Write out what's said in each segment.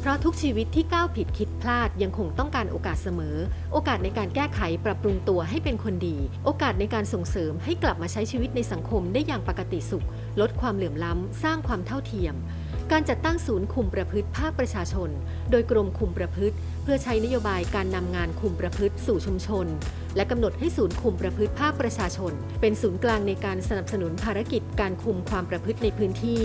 เพราะทุกชีวิตที่ก้าวผิดคิดพลาดยังคงต้องการโอกาสเสมอ โอกาสในการแก้ไขปรับปรุงตัวให้เป็นคนดี โอกาสในการส่งเสริมให้กลับมาใช้ชีวิตในสังคมได้อย่างปกติสุข ลดความเหลื่อมล้ำ สร้างความเท่าเทียม การจัดตั้งศูนย์คุมประพฤติภาคประชาชน โดยกรมคุมประพฤติ เพื่อใช้นโยบายการนำงานคุมประพฤติสู่ชุมชน และกำหนดให้ศูนย์คุมประพฤติภาคประชาชน เป็นศูนย์กลางในการสนับสนุนภารกิจการคุมความประพฤติในพื้นที่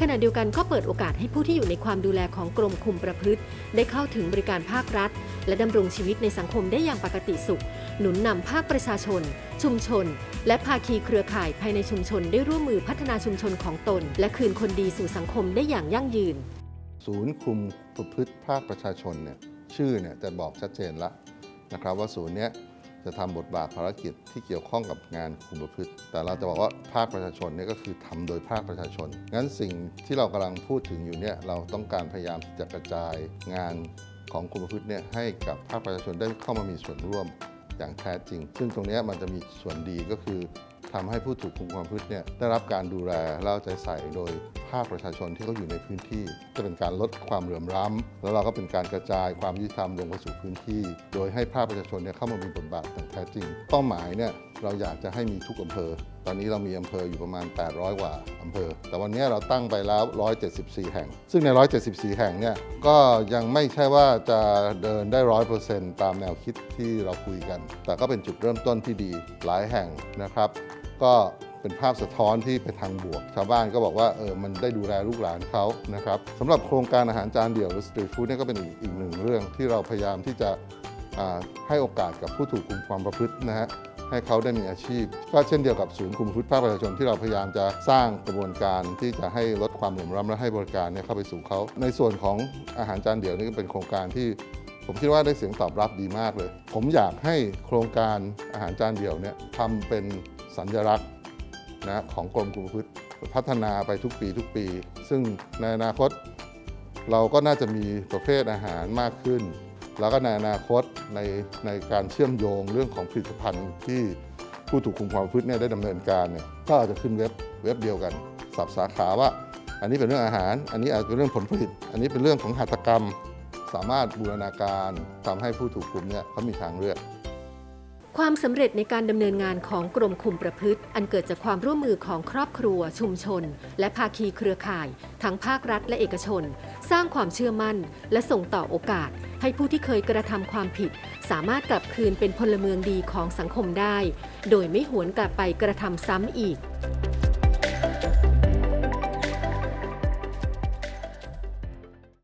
ขณะเดียวกันก็เปิดโอกาสให้ผู้ที่อยู่ในความดูแลของกรมคุมประพฤติ ได้เข้าถึงบริการภาครัฐ และดำรงชีวิตในสังคมได้อย่างปกติสุข หนุนนำภาคประชาชน ชุมชน และภาคีเครือข่ายภายในชุมชนได้ร่วมมือพัฒนาชุมชนของตน และคืนคนดีสู่สังคมได้อย่างยั่งยืน ศูนย์คุมประพฤติภาคประชาชนเนี่ยชื่อเนี่ยจะบอกชัดเจนละนะครับ ว่าศูนย์เนี้ยจะทำบทบาทภารกิจที่เกี่ยวข้องกับงานคุมประพฤติ แต่เราจะบอกว่าภาคประชาชนเนี่ยก็คือทำโดยภาคประชาชน งั้นสิ่งที่เรากำลังพูดถึงอยู่เนี่ยเราต้องการพยายามจะกระจายงานของคุมประพฤติเนี่ยให้กับภาคประชาชนได้เข้ามามีส่วนร่วมอย่างแท้จริง ซึ่งตรงนี้มันจะมีส่วนดีก็คือ ทำให้ผู้ถูกคุมความพฤติเนี่ยได้รับการดูแลและเอาใจใส่โดยภาคประชาชนที่เขาอยู่ในพื้นที่ จะเป็นการลดความเหลื่อมล้ำแล้วเราก็เป็นการกระจายความยุติธรรมลงไปสู่พื้นที่ โดยให้ภาคประชาชนเนี่ยเข้ามามีบทบาทอย่างแท้จริง เป้าหมายเนี่ยเราอยากจะให้มีทุกอำเภอ ตอนนี้เรามีอำเภออยู่ประมาณ 800 กว่าอำเภอ แต่วันนี้เราตั้งไปแล้ว 174 แห่ง ซึ่งใน 174 แห่งเนี่ย ก็ยังไม่ใช่ว่าจะเดินได้ 100%ตามแนวคิดที่เราคุยกัน แต่ก็เป็นจุดเริ่มต้นที่ดีหลายแห่งนะครับ ก็เป็นภาพสะท้อนที่ไปทางบวก ชาวบ้านก็บอกว่าเออมันได้ดูแลลูกหลานเขานะครับสำหรับโครงการอาหารจานเดี่ยวหรือสตรีทฟู้ดเนี่ยก็เป็นอีกอีกหนึ่งเรื่องที่เราพยายามที่จะให้โอกาสกับผู้ถูกคุมความประพฤตินะฮะให้เขาได้มีอาชีพ ก็เช่นเดียวกับศูนย์คุมพฤติภาคประชาชนที่เราพยายามจะสร้างกระบวนการที่จะให้ลดความเหลื่อมล้ำและให้บริการเนี่ยเข้าไปสู่เขา ในส่วนของอาหารจานเดี่ยวนี่ก็เป็นโครงการที่ผมคิดว่าได้เสียงตอบรับดีมากเลย ผมอยากให้โครงการอาหารจานเดี่ยวเนี่ยทำเป็น สัญลักษณ์นะของกรมคุมประพฤติพัฒนาไปทุกปีทุกปี ซึ่งในอนาคต เราก็น่าจะมีประเภทอาหารมากขึ้น แล้วก็ในอนาคตในในการเชื่อมโยงเรื่องของผลิตภัณฑ์ที่ผู้ถูกคุมความพฤติเนี่ยได้ดำเนินการเนี่ยก็อาจจะขึ้นเว็บเว็บเดียวกันสับสาขาว่า อันนี้เป็นเรื่องอาหาร อันนี้อาจจะเป็นเรื่องผลผลิต อันนี้เป็นเรื่องของหัตถกรรม สามารถบูรณาการทำให้ผู้ถูกคุมเนี่ยเขามีทางเลือก ความสำเร็จในการดำเนินงานของกรมคุมประพฤติ อันเกิดจากความร่วมมือของครอบครัว ชุมชน และภาคีเครือข่าย ทั้งภาครัฐและเอกชน สร้างความเชื่อมั่น และส่งต่อโอกาส ให้ผู้ที่เคยกระทำความผิด สามารถกลับคืนเป็นพลเมืองดีของสังคมได้ โดยไม่หวนกลับไปกระทำซ้ำอีก